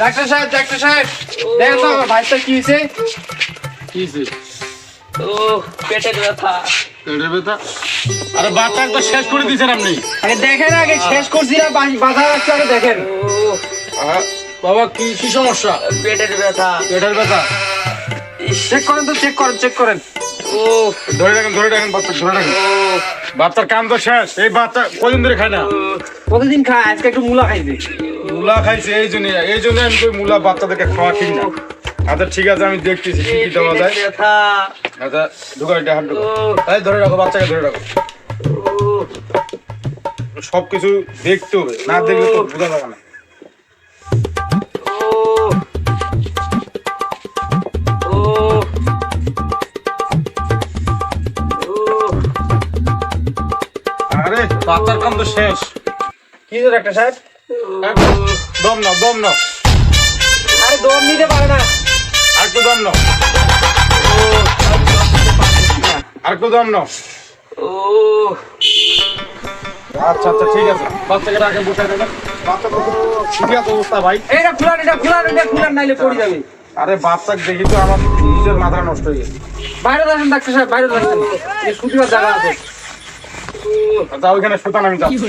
Doctor সাহেব doctor সাহেব দেখেন তো আমার ভাইটা কি হয়েছে? কি হইছে? ও পেটের ব্যথা। পেটের ব্যথা? আরে বাচ্চা তো শেষ করে দিয়েছেন আপনি। আগে দেখেন আগে শেষ করছি না বাধা রাখছে আগে দেখেন। ও বাবা কি কি সমস্যা? পেটের ব্যথা। পেটের ব্যথা? চেক করেন তো চেক করেন চেক করেন। ও ধরে রাখেন ধরে রাখেন বাচ্চা ধরে রাখেন। ও। বাচ্চার কাম তো শেষ এই বাচ্চা কদিন ধরে খায় না? কতদিন খায়? আজকে একটু মূলা খাইছে। মুলা খাইছে, এই জন্য এই জন্য আমি কই মুলা বাচ্চাদেরকে খাওয়া ঠিক না। আচ্ছা ঠিক আছে, আমি দেখতেছি, কি কি দেওয়া যায়। আচ্ছা ঢুকা এটা হাত ঢুকা এই, ধরে রাখো, বাচ্চাকে ধরে রাখো। সবকিছু দেখতে হবে, না দেখলে তো বোঝা যাবে না। আরে, বাচ্চার কাম তো শেষ। কি ডাক্তার সাহেব? দম নাও দম নাও। আরে দম নিতে পারে না। আর একটু দম নাও। আর একটু দম নাও। ও আচ্ছা আচ্ছা ঠিক আছে। বাচ্চাকে আগে দেবেন বাচ্চা তো আছে অবস্থা ভাই। এটা খুলান এটা খুলান এটা খুলান নাইলে পড়ে যাবে। আরে দেখি তো আমার নিজের মাথা নষ্ট হয়ে গেছে। বাইরে আসেন ডাক্তার সাহেব বাইরে আসেন জায়গা আছে। আচ্ছা ওইখানে সুতান আমি যাচ্ছি।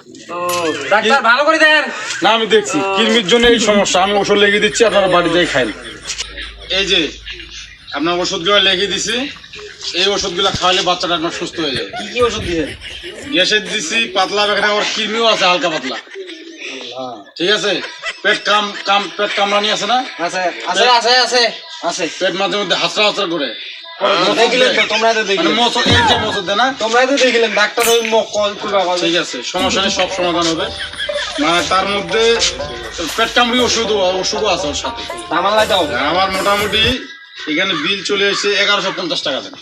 ডাক্তার ভালো করে দেন। না আমি দেখছি। কিরমির জন্য এই সমস্যা। আমি ওষুধ লিখে দিচ্ছি আপনারা বাড়ি যাই এই যে আপনার ওষুধগুলো লিখে দিছি। এই ওষুধগুলো খাওয়ালে বাচ্চাটা আপনার সুস্থ হয়ে যাবে। কি কি ওষুধ দিয়েছেন গ্যাসের দিছি পাতলা এখানে আবার কিরমিও আছে হালকা পাতলা। ঠিক আছে? পেট কাম কাম পেট কামড়ানি আছে না? আছে আছে আছে। আছে আছে পেট মাঝে মধ্যে হাসরা হাসরা করে। দেখিলেন তো তোমরা তো মানে দেখিলেন মশা এই যে মশা দেয় তোমরাই তো দেখিলেন ডাক্তার ওই মুখ কল করবা ঠিক আছে সমস্যা নেই সব সমাধান হবে। মানে তার মধ্যে পেট কামড়ি ওষুধ ওষুধও আছে ওর সাথে। আমার লাই দাও আমার মোটামুটি এখানে বিল চলে এসে এগারোশো পঞ্চাশ টাকা দেন।